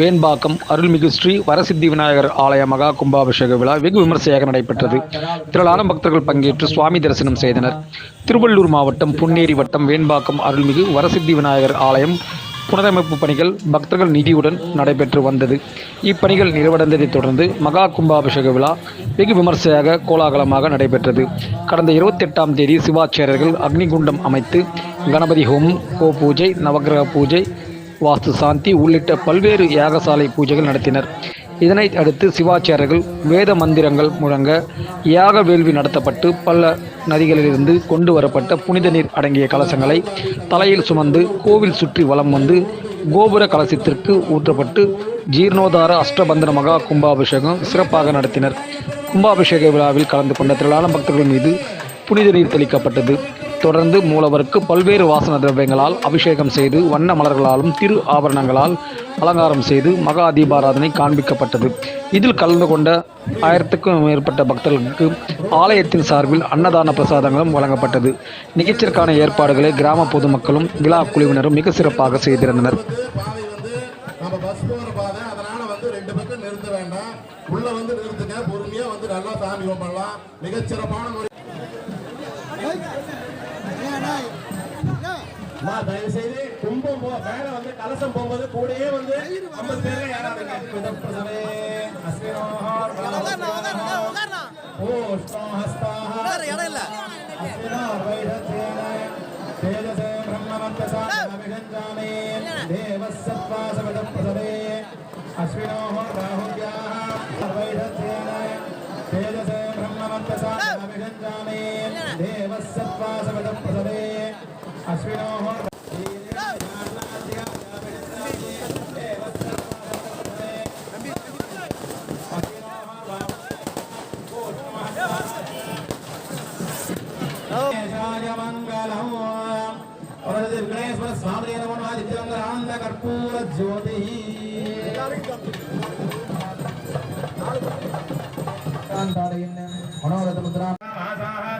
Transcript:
வேண்பாக்கம் அருள்மிகு ஸ்ரீ வரசித்தி விநாயகர் ஆலய மகா கும்பாபிஷேக விழா வெகு விமர்சையாக நடைபெற்றது. திரளான பக்தர்கள் பங்கேற்று சுவாமி தரிசனம் செய்தனர். திருவள்ளூர் மாவட்டம் புன்னேரி வட்டம் வேண்பாக்கம் அருள்மிகு வரசித்தி விநாயகர் ஆலயம் புனரமைப்பு பணிகள் பக்தர்கள் நிதியுடன் நடைபெற்று வந்தது. இப்பணிகள் நிறைவடைந்ததைத் தொடர்ந்து மகா கும்பாபிஷேக விழா வெகு விமர்சையாக கோலாகலமாக நடைபெற்றது. கடந்த இருபத்தெட்டாம் தேதி சிவாச்சாரியர்கள் அக்னிகுண்டம் அமைத்து கணபதி ஹோமம் கோ பூஜை நவக்கிரக பூஜை வாஸ்து சாந்தி உள்ளிட்ட பல்வேறு யாகசாலை பூஜைகள் நடத்தினர். இதனைத் அடுத்து சிவாச்சாரியர்கள் வேத மந்திரங்கள் முழங்க யாக வேள்வி நடத்தப்பட்டு பல நதிகளிலிருந்து கொண்டு வரப்பட்ட புனித நீர் அடங்கிய கலசங்களை தலையில் சுமந்து கோவில் சுற்றி வலம் வந்து கோபுர கலசத்திற்கு ஊற்றப்பட்டு ஜீர்ணோதார அஷ்டபந்தன மகா கும்பாபிஷேகம் சிறப்பாக நடத்தினர். கும்பாபிஷேக விழாவில் கலந்து கொண்ட திரளான பக்தர்கள் மீது புனித நீர் தெளிக்கப்பட்டது. தொடர்ந்து மூலவருக்கு பல்வேறு வாசன திரவியங்களால் அபிஷேகம் செய்து வண்ண மலர்களாலும் திரு ஆபரணங்களால் அலங்காரம் செய்து மகா தீபாராதனை காண்பிக்கப்பட்டது. இதில் கலந்து கொண்ட ஆயிரத்துக்கும் மேற்பட்ட பக்தர்களுக்கு ஆலயத்தின் சார்பில் அன்னதான பிரசாதங்களும் வழங்கப்பட்டது. நிகழ்ச்சிற்கான ஏற்பாடுகளை கிராம பொதுமக்களும் விழா குழுவினரும் மிக சிறப்பாக செய்திருந்தனர். உள்ள வந்து நிறுத்துங்க பொறுமையா வந்து நல்லா சாமி கும்பிடலாம். மிகச்சிறப்பான முறை அம்மா, தயவு செய்து கும்பம் போ மேல வந்து கலசம் போகும்போது கூடயே வந்து ஐம்பது பேர்ல அஸ்வினோஹ ராಹುல்யாஹ வைரத்யேன தேஜசே பிரம்மவர்ச்சசா அபிஷஞ்சாமே தேவசத்வாசவதம் பிரசவே அஸ்வினோஹ மங்களம் அவரது விக்னேஸ்வர சுவாமி நமோ ஆனந்த